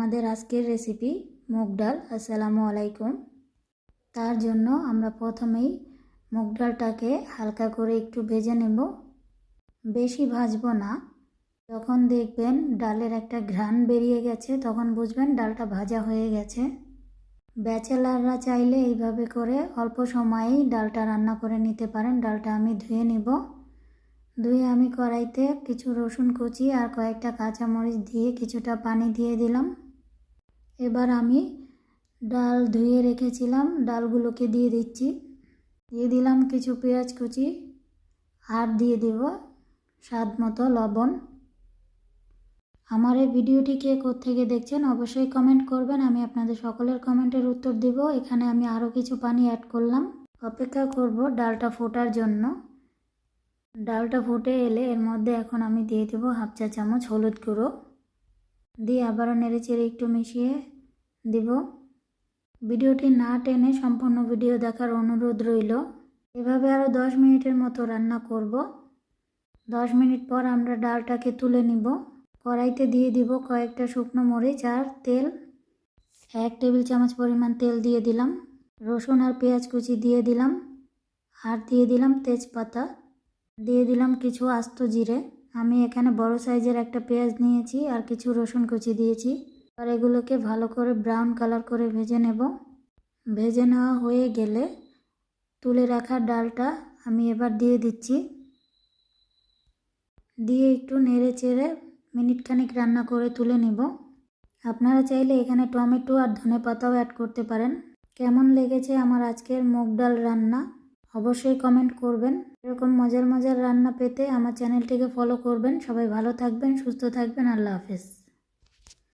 আমাদের আজকের রেসিপি মুগ ডাল, আসসালামু আলাইকুম। তার জন্য আমরা প্রথমেই মুগ ডালটাকে হালকা করে একটু ভেজে নেব। বেশি ভাজবো না। যখন দেখবেন ডালের একটা ঘ্রাণ বেরিয়ে গেছে, তখন বুঝবেন ডালটা ভাজা হয়ে গেছে। ব্যাচেলাররা চাইলে এইভাবে করে অল্প সময়েই ডালটা রান্না করে নিতে পারেন। ডালটা আমি ধুয়ে নেব। ধুয়ে আমি কড়াইতে কিছু রসুন কুচি আর কয়েকটা কাঁচামরিচ দিয়ে কিছুটা পানি দিয়ে দিলাম। এবার আমি ডাল ধুয়ে রেখেছিলাম, ডালগুলোকে দিয়ে দিচ্ছি। দিয়ে দিলাম কিছু পেঁয়াজ কুচি আর দিয়ে দিব স্বাদ মতো লবণ। আমার এই ভিডিওটি কে থেকে দেখছেন অবশ্যই কমেন্ট করবেন। আমি আপনাদের সকলের কমেন্টের উত্তর দিব। এখানে আমি আরও কিছু পানি অ্যাড করলাম। অপেক্ষা করব ডালটা ফোটার জন্য। ডালটা ফুটে এলে এর মধ্যে এখন আমি দিয়ে দেবো হাফ চা চামচ হলুদ গুঁড়ো। দিয়ে আবারও নেড়ে চেড়ে একটু মিশিয়ে দিব। ভিডিওটি না টেনে সম্পূর্ণ ভিডিও দেখার অনুরোধ রইল। এভাবে আরও দশ মিনিটের মতো রান্না করব। দশ মিনিট পর আমরা ডালটাকে তুলে নিব। কড়াইতে দিয়ে দিব কয়েকটা শুকনো মরিচ আর তেল। এক টেবিল চামচ পরিমাণ তেল দিয়ে দিলাম। রসুন আর পেঁয়াজ কুচি দিয়ে দিলাম। আর দিয়ে দিলাম তেজপাতা। দিয়ে দিলাম কিছু আস্ত জিরে। আমি এখানে বড় সাইজের একটা পেঁয়াজ নিয়েছি আর কিছু রসুন কুচি দিয়েছি। আর এগুলোকে ভালো করে ব্রাউন কালার করে ভেজে নেব। ভেজে নেওয়া হয়ে গেলে তুলে রাখা ডালটা আমি এবার দিয়ে দিচ্ছি। দিয়ে একটু নেড়ে চেড়ে মিনিট খানিক রান্না করে তুলে নেব। আপনারা চাইলে এখানে টমেটো আর ধনে পাতাও অ্যাড করতে পারেন। কেমন লেগেছে আমার আজকের মুগ ডাল রান্না? অবশ্যই কমেন্ট করবেন। এরকম মজার মজার রান্না পেতে আমার চ্যানেলটিকে ফলো করবেন। সবাই ভালো থাকবেন, সুস্থ থাকবেন। আল্লাহ হাফেজ।